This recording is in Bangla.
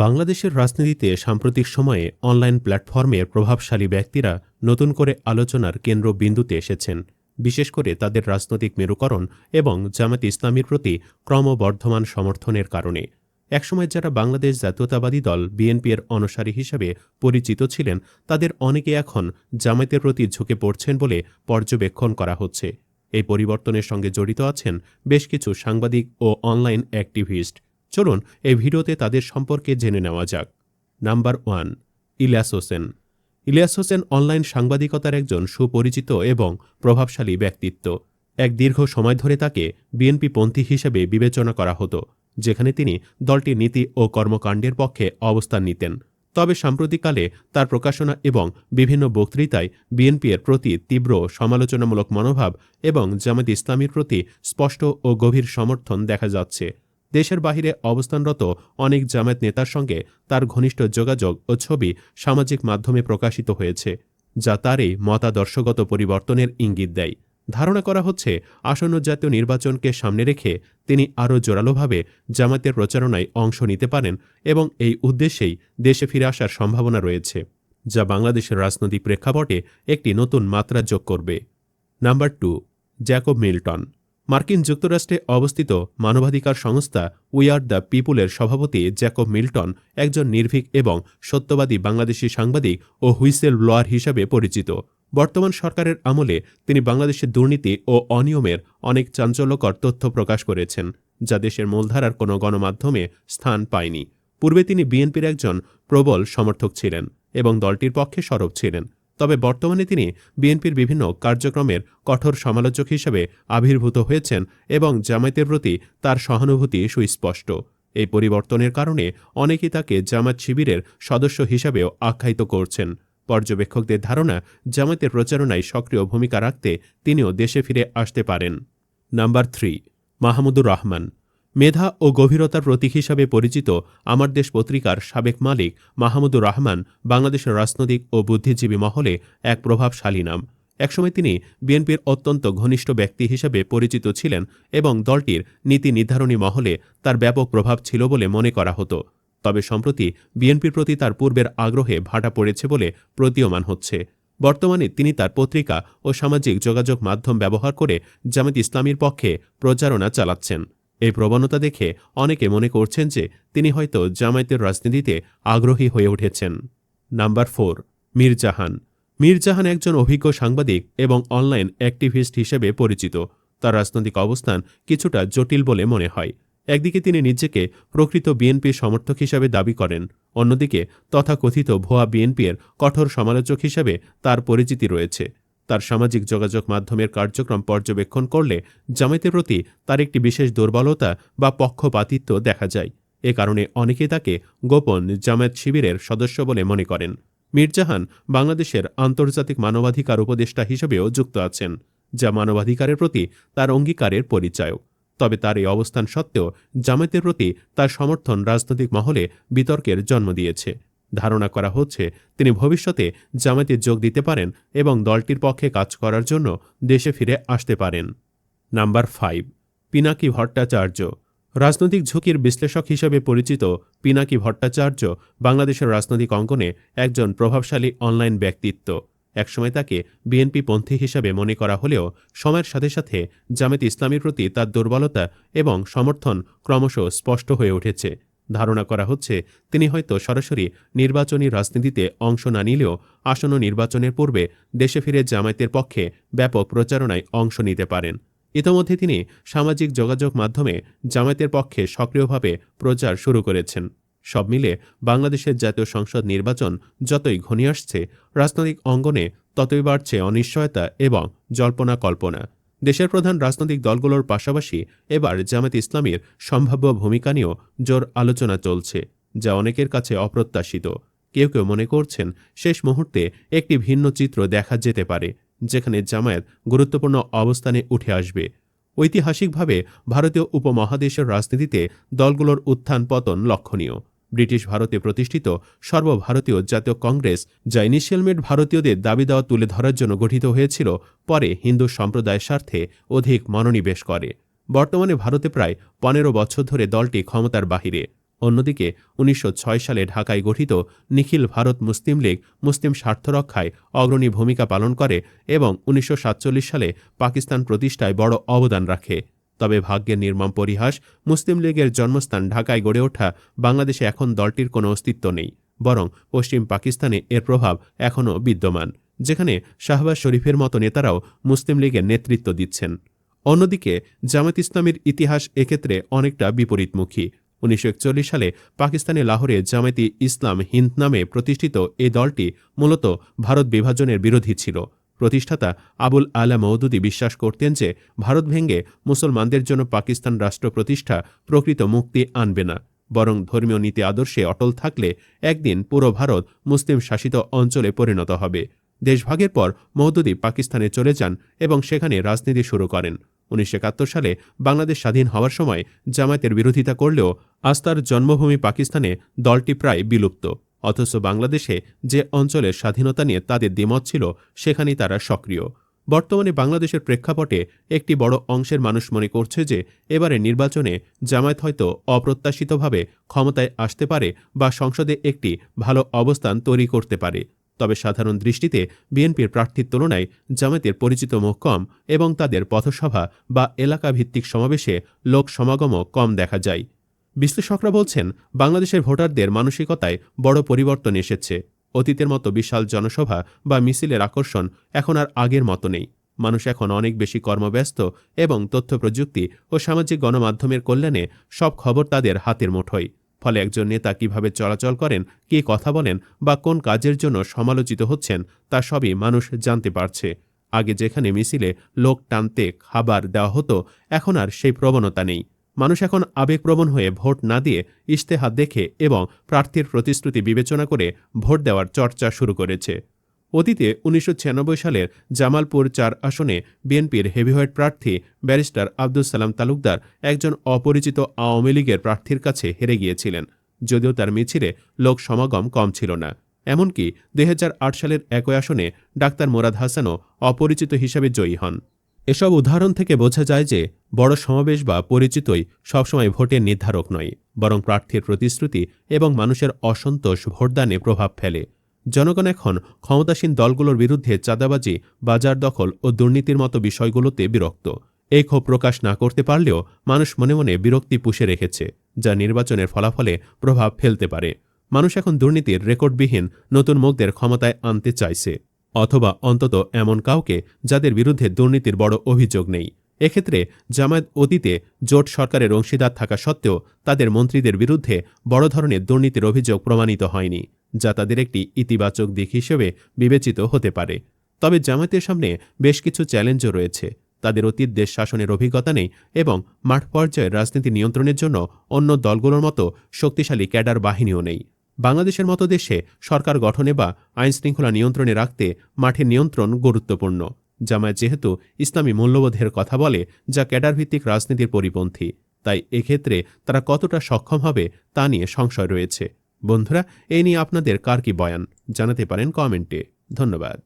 বাংলাদেশের রাজনীতিতে সাম্প্রতিক সময়ে অনলাইন প্ল্যাটফর্মের প্রভাবশালী ব্যক্তিরা নতুন করে আলোচনার কেন্দ্রবিন্দুতে এসেছেন। বিশেষ করে তাদের রাজনৈতিক মেরুকরণ এবং জামাত ইসলামীর প্রতি ক্রমবর্ধমান সমর্থনের কারণে। একসময় যারা বাংলাদেশ জাতীয়তাবাদী দল বিএনপির অনুসারী হিসেবে পরিচিত ছিলেন, তাদের অনেকে এখন জামায়াতের প্রতি ঝুঁকে পড়ছেন বলে পর্যবেক্ষণ করা হচ্ছে। এই পরিবর্তনের সঙ্গে জড়িত আছেন বেশ কিছু সাংবাদিক ও অনলাইন অ্যাক্টিভিস্ট। চলুন এই ভিডিওতে তাদের সম্পর্কে জেনে নেওয়া যাক। Number one, Ilias Hossain. Ilias Hossain online সাংবাদিকতার একজন সুপরিচিত এবং প্রভাবশালী ব্যক্তিত্ব। এক দীর্ঘ সময় ধরে তাকে বিএনপি পন্থী হিসেবে বিবেচনা করা হতো, যেখানে তিনি দলটির নীতি ও কর্মকাণ্ডের পক্ষে অবস্থান নিতেন। তবে সাম্প্রতিককালে তার প্রকাশনা এবং বিভিন্ন বক্তৃতায় বিএনপির প্রতি তীব্র সমালোচনামূলক মনোভাব এবং জামাত ইসলামীর প্রতি স্পষ্ট ও গভীর সমর্থন দেখা যাচ্ছে। দেশের বাহিরে অবস্থানরত অনেক জামায়াত নেতার সঙ্গে তার ঘনিষ্ঠ যোগাযোগ ও ছবি সামাজিক মাধ্যমে প্রকাশিত হয়েছে, যা তার এই মতাদর্শগত পরিবর্তনের ইঙ্গিত দেয়। ধারণা করা হচ্ছে, আসন্ন জাতীয় নির্বাচনকে সামনে রেখে তিনি আরও জোরালোভাবে জামাতের প্রচারণায় অংশ নিতে পারেন এবং এই উদ্দেশ্যেই দেশে ফিরে আসার সম্ভাবনা রয়েছে, যা বাংলাদেশের রাজনৈতিক প্রেক্ষাপটে একটি নতুন মাত্রা যোগ করবে। Number two, Jacob Milton. মার্কিন যুক্তরাষ্ট্রে অবস্থিত মানবাধিকার সংস্থা উই আর দ্য পিপুলের সভাপতি জ্যাকব মিল্টন একজন নির্ভীক এবং সত্যবাদী বাংলাদেশি সাংবাদিক ও হুইসেল ব্লোয়ার হিসাবে পরিচিত। বর্তমান সরকারের আমলে তিনি বাংলাদেশের দুর্নীতি ও অনিয়মের অনেক চাঞ্চল্যকর তথ্য প্রকাশ করেছেন, যা দেশের মূলধারার কোনো গণমাধ্যমে স্থান পায়নি। পূর্বে তিনি বিএনপির একজন প্রবল সমর্থক ছিলেন এবং দলটির পক্ষে সরব ছিলেন। তবে বর্তমানে তিনি বিএনপির বিভিন্ন কার্যক্রমের কঠোর সমালোচক হিসেবে আবির্ভূত হয়েছেন এবং জামায়াতের প্রতি তার সহানুভূতি সুস্পষ্ট। এই পরিবর্তনের কারণে অনেকেই তাকে জামাত শিবিরের সদস্য হিসাবেও আখ্যায়িত করছেন। পর্যবেক্ষকদের ধারণা, জামায়াতের প্রচারণায় সক্রিয় ভূমিকা রাখতে তিনিও দেশে ফিরে আসতে পারেন। Number three, Mahmudur Rahman. মেধা ও গভীরতার প্রতীক হিসাবে পরিচিত আমার দেশ পত্রিকার সাবেক মালিক মাহমুদুর রহমান বাংলাদেশের রাজনৈতিক ও বুদ্ধিজীবী মহলে এক প্রভাবশালী নাম। একসময় তিনি বিএনপির অত্যন্ত ঘনিষ্ঠ ব্যক্তি হিসেবে পরিচিত ছিলেন এবং দলটির নীতি নির্ধারণী মহলে তার ব্যাপক প্রভাব ছিল বলে মনে করা হতো। তবে সম্প্রতি বিএনপির প্রতি তার পূর্বের আগ্রহে ভাটা পড়েছে বলে প্রতীয়মান হচ্ছে। বর্তমানে তিনি তার পত্রিকা ও সামাজিক যোগাযোগ মাধ্যম ব্যবহার করে জামাত ইসলামীর পক্ষে প্রচারণা চালাচ্ছেন। এই প্রবণতা দেখে অনেকে মনে করছেন যে তিনি হয়তো জামায়াতের রাজনীতিতে আগ্রহী হয়ে উঠেছেন। নাম্বার ফোর মীরজাহান মীরজাহান একজন অভিজ্ঞ সাংবাদিক এবং অনলাইন অ্যাক্টিভিস্ট হিসেবে পরিচিত। তার রাজনৈতিক অবস্থান কিছুটা জটিল বলে মনে হয়। একদিকে তিনি নিজেকে প্রকৃত বিএনপির সমর্থক হিসাবে দাবি করেন, অন্যদিকে তথাকথিত ভুয়া বিএনপির কঠোর সমালোচক হিসেবে তার পরিচিতি রয়েছে। তার সামাজিক যোগাযোগ মাধ্যমের কার্যক্রম পর্যবেক্ষণ করলে জামায়াতের প্রতি তার একটি বিশেষ দুর্বলতা বা পক্ষপাতিত্ব দেখা যায়। এ কারণে অনেকে তাকে গোপন জামায়াত শিবিরের সদস্য বলে মনে করেন। মীরজাহান বাংলাদেশের আন্তর্জাতিক মানবাধিকার উপদেষ্টা হিসেবেও যুক্ত আছেন, যা মানবাধিকারের প্রতি তার অঙ্গীকারের পরিচয় তবে তার এই অবস্থান সত্ত্বেও জামায়াতের প্রতি তার সমর্থন রাজনৈতিক মহলে বিতর্কের জন্ম দিয়েছে। ধারণা করা হচ্ছে তিনি ভবিষ্যতে জামায়াতে যোগ দিতে পারেন এবং দলটির পক্ষে কাজ করার জন্য দেশে ফিরে আসতে পারেন। Number five, Pinaki Bhattacharya. রাজনৈতিক ঝুঁকির বিশ্লেষক হিসেবে পরিচিত পিনাকি ভট্টাচার্য বাংলাদেশের রাজনৈতিক অঙ্গনে একজন প্রভাবশালী অনলাইন ব্যক্তিত্ব। একসময় তাকে বিএনপি পন্থী হিসাবে মনে করা হলেও সময়ের সাথে সাথে জামাত ইসলামীর প্রতি তার দুর্বলতা এবং সমর্থন ক্রমশ স্পষ্ট হয়ে উঠেছে। ধারণা করা হচ্ছে, তিনি হয়তো সরাসরি নির্বাচনী রাজনীতিতে অংশ না নিলেও আসন্ন নির্বাচনের পূর্বে দেশে ফিরে জামায়াতের পক্ষে ব্যাপক প্রচারণায় অংশ নিতে পারেন। ইতোমধ্যে তিনি সামাজিক যোগাযোগ মাধ্যমে জামায়াতের পক্ষে সক্রিয়ভাবে প্রচার শুরু করেছেন। সব মিলে বাংলাদেশের জাতীয় সংসদ নির্বাচন যতই ঘনিয়ে আসছে, রাজনৈতিক অঙ্গনে ততই বাড়ছে অনিশ্চয়তা এবং জল্পনা কল্পনা। দেশের প্রধান রাজনৈতিক দলগুলোর পাশাপাশি এবার জামাত ইসলামীর সম্ভাব্য ভূমিকা নিয়েও জোর আলোচনা চলছে, যা অনেকের কাছে অপ্রত্যাশিত। কেউ কেউ মনে করছেন শেষ মুহূর্তে একটি ভিন্ন চিত্র দেখা যেতে পারে, যেখানে জামায়াত গুরুত্বপূর্ণ অবস্থানে উঠে আসবে। ঐতিহাসিকভাবে ভারতীয় উপমহাদেশের রাজনীতিতে দলগুলোর উত্থান পতন লক্ষণীয়। ব্রিটিশ ভারতে প্রতিষ্ঠিত সর্বভারতীয় জাতীয় কংগ্রেস, যা ইনিশিয়ালমেট ভারতীয়দের দাবি দেওয়া তুলে ধরার জন্য গঠিত হয়েছিল, পরে হিন্দু সম্প্রদায়ের স্বার্থে অধিক মনোনিবেশ করে। বর্তমানে ভারতে প্রায় পনেরো বছর ধরে দলটি ক্ষমতার বাহিরে। অন্যদিকে, উনিশশো ছয় সালে ঢাকায় গঠিত নিখিল ভারত মুসলিম লীগ মুসলিম স্বার্থ রক্ষায় অগ্রণী ভূমিকা পালন করে এবং উনিশশো সাতচল্লিশ সালে পাকিস্তান প্রতিষ্ঠায় বড় অবদান রাখে। তবে ভাগ্যের নির্মম পরিহাস মুসলিম লীগের জন্মস্থান ঢাকায় গড়ে ওঠা বাংলাদেশে এখন দলটির কোনো অস্তিত্ব নেই, বরং পশ্চিম পাকিস্তানে এর প্রভাব এখনও বিদ্যমান, যেখানে শাহবাজ শরীফের মতো নেতারাও মুসলিম লীগের নেতৃত্ব দিচ্ছেন। অন্যদিকে, জামাত ইসলামের ইতিহাস এক্ষেত্রে অনেকটা বিপরীতমুখী। উনিশশো একচল্লিশ সালে পাকিস্তানের লাহোরে জামায়াতি ইসলাম হিন্দ নামে প্রতিষ্ঠিত এই দলটি মূলত ভারত বিভাজনের বিরোধী ছিল। প্রতিষ্ঠাতা আবুল আলা মৌদুদি বিশ্বাস করতেন যে, ভারত ভেঙে মুসলমানদের জন্য পাকিস্তান রাষ্ট্র প্রতিষ্ঠা প্রকৃত মুক্তি আনবে না। বরং ধর্মীয় নীতি আদর্শে অটল থাকলে একদিন পুরো ভারত মুসলিম শাসিত অঞ্চলে পরিণত হবে। দেশভাগের পর মৌদুদি পাকিস্তানে চলে যান এবং সেখানে রাজনীতি শুরু করেন। উনিশশো একাত্তর সালে বাংলাদেশ স্বাধীন হওয়ার সময় জামায়াতের বিরোধিতা করলেও আস্তার জন্মভূমি পাকিস্তানে দলটি প্রায় বিলুপ্ত। অথচ বাংলাদেশে যে অঞ্চলের স্বাধীনতা নিয়ে তাদের দ্বিমত ছিল, সেখানেই তারা সক্রিয়। বর্তমানে বাংলাদেশের প্রেক্ষাপটে একটি বড় অংশের মানুষ মনে করছে যে এবারে নির্বাচনে জামায়াত হয়তো অপ্রত্যাশিতভাবে ক্ষমতায় আসতে পারে বা সংসদে একটি ভালো অবস্থান তৈরি করতে পারে। তবে সাধারণ দৃষ্টিতে বিএনপির প্রার্থীর তুলনায় জামায়াতের পরিচিত মুখ কম এবং তাদের পথসভা বা এলাকা ভিত্তিক সমাবেশে লোক সমাগমও কম দেখা যায়। বিশ্লেষকরা বলছেন, বাংলাদেশের ভোটারদের মানসিকতায় বড় পরিবর্তন এসেছে। অতীতের মতো বিশাল জনসভা বা মিছিলের আকর্ষণ এখন আর আগের মতো নেই। মানুষ এখন অনেক বেশি কর্মব্যস্ত এবং তথ্য প্রযুক্তি ও সামাজিক গণমাধ্যমের কল্যাণে সব খবর তাদের হাতের মুঠোয়। ফলে একজন নেতা কীভাবে চলাচল করেন, কে কথা বলেন বা কোন কাজের জন্য সমালোচিত হচ্ছেন, তা সবই মানুষ জানতে পারছে। আগে যেখানে মিছিলে লোক টানতে খাবার দেওয়া হতো, এখন আর সেই প্রবণতা নেই। মানুষ এখন আবেগপ্রবণ হয়ে ভোট না দিয়ে ইশতেহাত দেখে এবং প্রার্থীর প্রতিশ্রুতি বিবেচনা করে ভোট দেওয়ার চর্চা শুরু করেছে। অতীতে উনিশশো ছিয়ানব্বই সালের জামালপুর চার আসনে বিএনপির হেভিওয়েট প্রার্থী ব্যারিস্টার আব্দুল সালাম তালুকদার একজন অপরিচিত আওয়ামী লীগের প্রার্থীর কাছে হেরে গিয়েছিলেন, যদিও তার মিছিলে লোক সমাগম কম ছিল না। এমনকি দু হাজার আট সালের একই আসনে ডাক্তার মোরাদ হাসানও অপরিচিত হিসাবে জয়ী হন। এসব উদাহরণ থেকে বোঝা যায় যে বড় সমাবেশ বা পরিচিতই সবসময় ভোটের নির্ধারক নয়, বরং প্রার্থীর প্রতিশ্রুতি এবং মানুষের অসন্তোষ, ভোটদানে প্রভাব ফেলে। জনগণ এখন ক্ষমতাসীন দলগুলোর বিরুদ্ধে চাঁদাবাজি, বাজার দখল ও দুর্নীতির মতো বিষয়গুলোতে বিরক্ত। এই ক্ষোভ প্রকাশ না করতে পারলেও মানুষ মনে মনে বিরক্তি পুষে রেখেছে, যা নির্বাচনের ফলাফলে প্রভাব ফেলতে পারে। মানুষ এখন দুর্নীতির রেকর্ডবিহীন নতুন মুখদের ক্ষমতায় আনতে চাইছে। অথবা অন্তত এমন কাউকে যাদের বিরুদ্ধে দুর্নীতির বড় অভিযোগ নেই। এক্ষেত্রে জামায়াত অতীতে জোট সরকারের অংশীদার থাকা সত্ত্বেও তাদের মন্ত্রীদের বিরুদ্ধে বড় ধরনের দুর্নীতির অভিযোগ প্রমাণিত হয়নি, যা তাদের একটি ইতিবাচক দিক হিসেবে বিবেচিত হতে পারে। তবে জামায়াতের সামনে বেশ কিছু চ্যালেঞ্জও রয়েছে। তাদের অতীত দেশ শাসনের অভিজ্ঞতা নেই এবং মাঠ পর্যায়ে রাজনীতি নিয়ন্ত্রণের জন্য অন্য দলগুলোর মতো শক্তিশালী ক্যাডার বাহিনীও নেই। বাংলাদেশের মতো দেশে সরকার গঠনে বা আইনশৃঙ্খলা নিয়ন্ত্রণে রাখতে মাঠে নিয়ন্ত্রণ গুরুত্বপূর্ণ। জামায়াত যেহেতু ইসলামী মূল্যবোধের কথা বলে, যা ক্যাডারভিত্তিক রাজনীতির পরিপন্থী, তাই এক্ষেত্রে তারা কতটা সক্ষম হবে তা নিয়ে সংশয় রয়েছে। বন্ধুরা, এ নিয়ে আপনাদের কার কি বয়ান? জানাতে পারেন কমেন্টে। ধন্যবাদ।